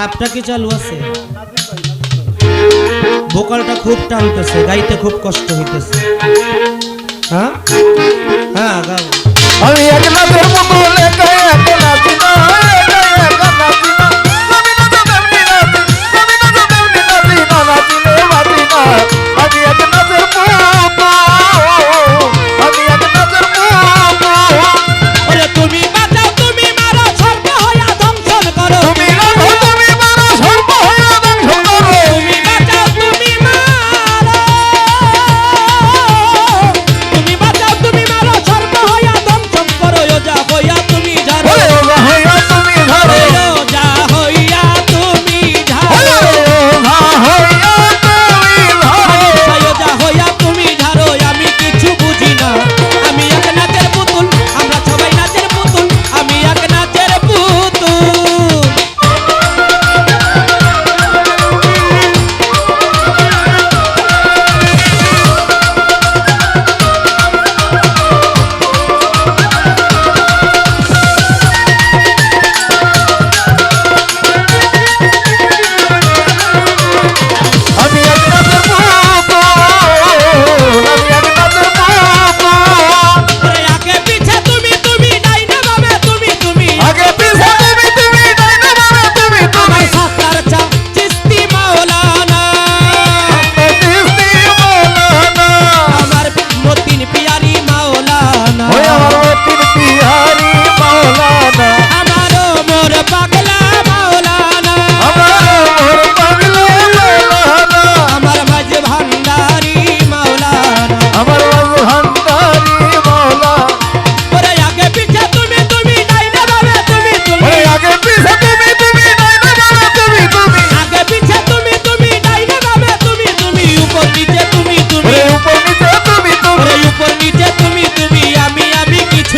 সাপটা কি চালু আছে? বোকালটা খুব টানতেছে, গাইতে খুব কষ্ট হইতেছে। হ্যাঁ? হ্যাঁ আমি একলা ধর্ম বলে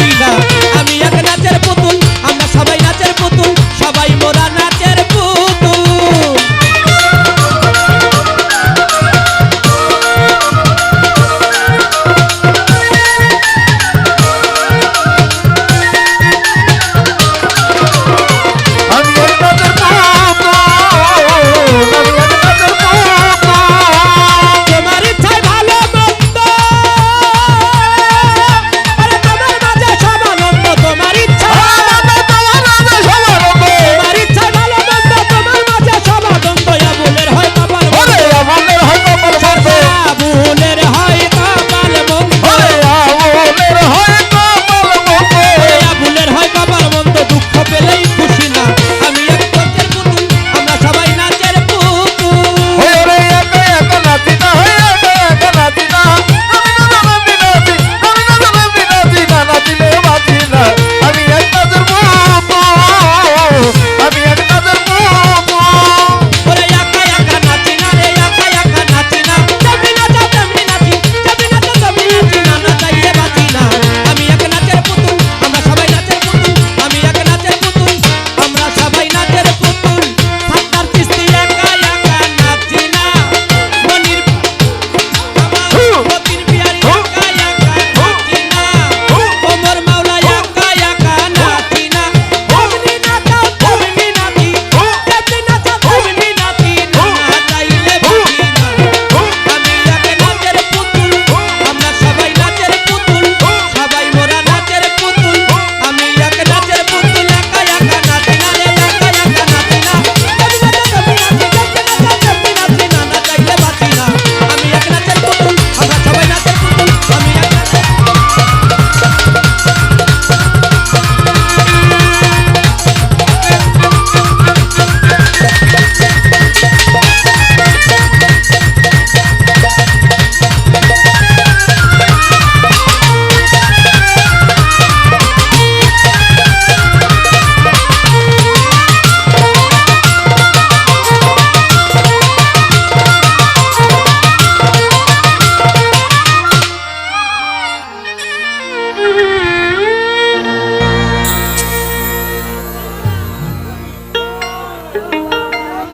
vida.